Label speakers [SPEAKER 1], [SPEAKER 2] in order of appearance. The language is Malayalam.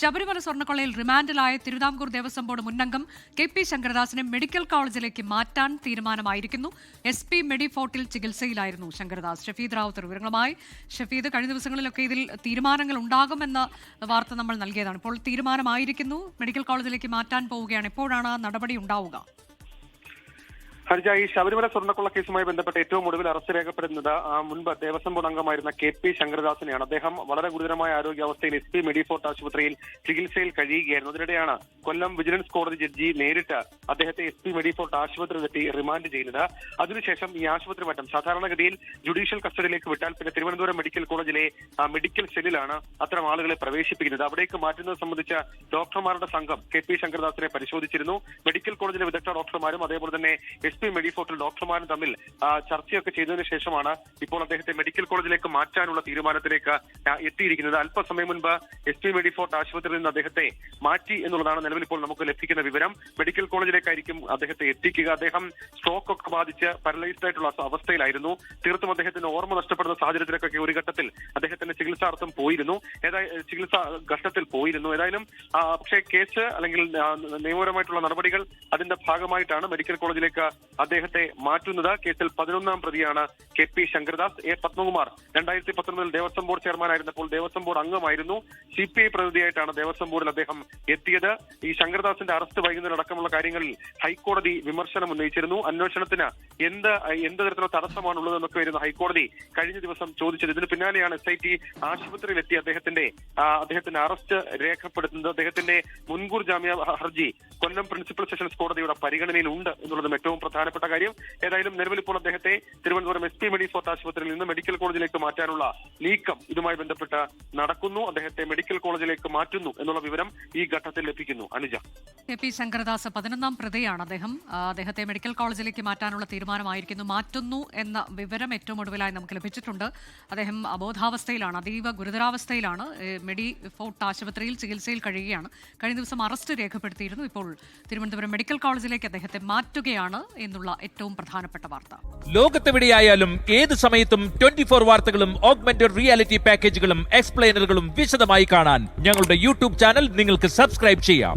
[SPEAKER 1] ശബരിമല സ്വർണക്കൊള്ളയിൽ റിമാൻഡിലായ തിരുവിതാംകൂർ ദേവസ്വം ബോർഡ് മുന്നംഗം കെ പി ശങ്കരദാസിനെ മെഡിക്കൽ കോളേജിലേക്ക് മാറ്റാൻ തീരുമാനമായിരിക്കുന്നു. എസ് പി മെഡിഫോർട്ടിൽ ചികിത്സയിലായിരുന്നു ശങ്കരദാസ്. ഷഫീദ് റാവുത്തർ വിവരങ്ങളുമായി. ഷഫീദ് കഴിഞ്ഞ ദിവസങ്ങളിലൊക്കെ ഇതിൽ തീരുമാനങ്ങൾ ഉണ്ടാകുമെന്ന വാർത്ത നമ്മൾ നൽകിയതാണ്. ഇപ്പോൾ തീരുമാനമായിരിക്കുന്നു. മെഡിക്കൽ കോളേജിലേക്ക് മാറ്റാൻ പോവുകയാണ്. എപ്പോഴാണ് നടപടി ഉണ്ടാവുക?
[SPEAKER 2] ഹരിജ ഈ ശബരിമല സ്വർണക്കൊള്ള കേസുമായി ബന്ധപ്പെട്ട് ഏറ്റവും ഒടുവിൽ അറസ്റ്റ് രേഖപ്പെടുന്നത് ആ മുൻപ് ദേവസ്വം ബോർഡ് അംഗമായിരുന്ന കെ പി ശങ്കരദാസിനെയാണ്. അദ്ദേഹം വളരെ ഗുരുതരമായ ആരോഗ്യാവസ്ഥയിൽ എസ് പി മെഡിഫോർട്ട് ആശുപത്രിയിൽ ചികിത്സയിൽ കഴിയുകയായിരുന്നു. അതിനിടെയാണ് കൊല്ലം വിജിലൻസ് കോടതി ജഡ്ജി നേരിട്ട് അദ്ദേഹത്തെ എസ് പി മെഡിഫോർട്ട് ആശുപത്രിയിലെത്തി റിമാൻഡ് ചെയ്യുന്നത് അതിനുശേഷം ഈ ആശുപത്രി മാറ്റം സാധാരണഗതിയിൽ ജുഡീഷ്യൽ കസ്റ്റഡിയിലേക്ക് വിട്ടാൽ പിന്നെ തിരുവനന്തപുരം മെഡിക്കൽ കോളേജിലെ മെഡിക്കൽ സെല്ലിലാണ് അത്തരം ആളുകളെ പ്രവേശിപ്പിക്കുന്നത്. അവിടേക്ക് മാറ്റുന്നത് സംബന്ധിച്ച ഡോക്ടർമാരുടെ സംഘം കെ പി ശങ്കരദാസിനെ പരിശോധിച്ചിരുന്നു. മെഡിക്കൽ കോളേജിലെ വിദഗ്ധ ഡോക്ടർമാരും അതേപോലെ തന്നെ എസ് പി മെഡിഫോർട്ടിൽ ഡോക്ടർമാരും തമ്മിൽ ചർച്ചയൊക്കെ ചെയ്തതിനു ശേഷമാണ് ഇപ്പോൾ അദ്ദേഹത്തെ മെഡിക്കൽ കോളേജിലേക്ക് മാറ്റാനുള്ള തീരുമാനത്തിലേക്ക് എത്തിയിരിക്കുന്നത്. അല്പസമയം മുൻപ് എസ് പി മെഡിഫോർട്ട് ആശുപത്രിയിൽ നിന്ന് അദ്ദേഹത്തെ മാറ്റി എന്നുള്ളതാണ് നിലവിൽ ഇപ്പോൾ നമുക്ക് ലഭിക്കുന്ന വിവരം. മെഡിക്കൽ കോളേജിലേക്കായിരിക്കും അദ്ദേഹത്തെ എത്തിക്കുക. അദ്ദേഹം സ്ട്രോക്ക് ഒക്കെ ബാധിച്ച് പാരലൈസ്ഡ് ആയിട്ടുള്ള അവസ്ഥയിലായിരുന്നു. തീർത്തും അദ്ദേഹത്തിന് ഓർമ്മ നഷ്ടപ്പെടുന്ന സാഹചര്യത്തിലൊക്കെ ഒരു ഘട്ടത്തിൽ അദ്ദേഹത്തിന്റെ ചികിത്സാർത്ഥം പോയിരുന്നു. ഏതായാലും ചികിത്സാ ഘട്ടത്തിൽ പോയിരുന്നു. ഏതായാലും പക്ഷേ കേസ് അല്ലെങ്കിൽ നിയമപരമായിട്ടുള്ള നടപടികൾ അതിന്റെ ഭാഗമായിട്ടാണ് മെഡിക്കൽ കോളേജിലേക്ക് അദ്ദേഹത്തെ മാറ്റുന്നത് കേസിൽ പതിനൊന്നാം പ്രതിയാണ് K P Sankaradas. A Padmakumar. രണ്ടായിരത്തി പത്തൊൻപതിൽ ദേവസ്വം ബോർഡ് ചെയർമാനായിരുന്നപ്പോൾ ദേവസ്വം ബോർഡ് അംഗമായിരുന്നു. സി പി ഐ പ്രതിനിധിയായിട്ടാണ് ദേവസ്വം ബോർഡിൽ അദ്ദേഹം എത്തിയത്. ഈ ശങ്കരദാസിന്റെ അറസ്റ്റ് വൈകുന്നതിനടക്കമുള്ള കാര്യങ്ങളിൽ ഹൈക്കോടതി വിമർശനം ഉന്നയിച്ചിരുന്നു. അന്വേഷണത്തിന് എന്ത് എന്ത് തരത്തിലുള്ള തടസ്സമാണുള്ളത് എന്നൊക്കെ വരുന്ന ഹൈക്കോടതി കഴിഞ്ഞ ദിവസം ചോദിച്ചത്. ഇതിന് പിന്നാലെയാണ് എസ് ഐ ടി ആശുപത്രിയിലെത്തി അദ്ദേഹത്തിന്റെ അദ്ദേഹത്തിന്റെ അറസ്റ്റ് രേഖപ്പെടുത്തുന്നത്. അദ്ദേഹത്തിന്റെ മുൻകൂർ ജാമ്യ ഹർജി കൊല്ലം പ്രിൻസിപ്പൽ സെഷൻസ് കോടതിയുടെ പരിഗണനയിലുണ്ട് എന്നുള്ളതും ഏറ്റവും പ്രധാനപ്പെട്ട കാര്യം. ഏതായാലും നിലവിൽ ഇപ്പോൾ അദ്ദേഹത്തെ തിരുവനന്തപുരം എസ് പി മെഡിഫോർട്ട് ആശുപത്രിയിൽ നിന്ന് മെഡിക്കൽ കോളേജിലേക്ക് മാറ്റാനുള്ള നീക്കം ഇതുമായി ബന്ധപ്പെട്ട് നടക്കുന്നു. അദ്ദേഹത്തെ മെഡിക്കൽ കോളേജിലേക്ക് മാറ്റുന്നു എന്നുള്ള വിവരം ഈ ഘട്ടത്തിൽ ലഭിക്കുന്നു. അനുജ.
[SPEAKER 1] കെ പി ശങ്കരദാസ് പതിനൊന്നാം പ്രതിയാണ് അദ്ദേഹം. അദ്ദേഹത്തെ മെഡിക്കൽ കോളേജിലേക്ക് മാറ്റാനുള്ള തീരുമാനമായിരിക്കുന്നു. മാറ്റുന്നു എന്ന വിവരം ഏറ്റവും ഒടുവിലായി നമുക്ക് ലഭിച്ചിട്ടുണ്ട്. അദ്ദേഹം അബോധാവസ്ഥയിലാണ് അതീവ ഗുരുതരാവസ്ഥയിലാണ്. മെഡി ഫോർട്ട് ആശുപത്രിയിൽ ചികിത്സയിൽ കഴിയുകയാണ്. കഴിഞ്ഞ ദിവസം അറസ്റ്റ് രേഖപ്പെടുത്തിയിരുന്നു. ഇപ്പോൾ തിരുവനന്തപുരം മെഡിക്കൽ കോളേജിലേക്ക് അദ്ദേഹത്തെ മാറ്റുകയാണ് എന്നുള്ള ഏറ്റവും പ്രധാനപ്പെട്ട വാർത്ത.
[SPEAKER 3] ലോകത്തെവിടെയായാലും ഏത് സമയത്തും ട്വന്റി ഫോർ വാർത്തകളും ഓഗ്മെന്റഡ് റിയാലിറ്റി പാക്കേജുകളും എക്സ്പ്ലെയിനറുകളും വിശദമായി കാണാൻ ഞങ്ങളുടെ യൂട്യൂബ് ചാനൽ നിങ്ങൾക്ക് സബ്സ്ക്രൈബ് ചെയ്യാം.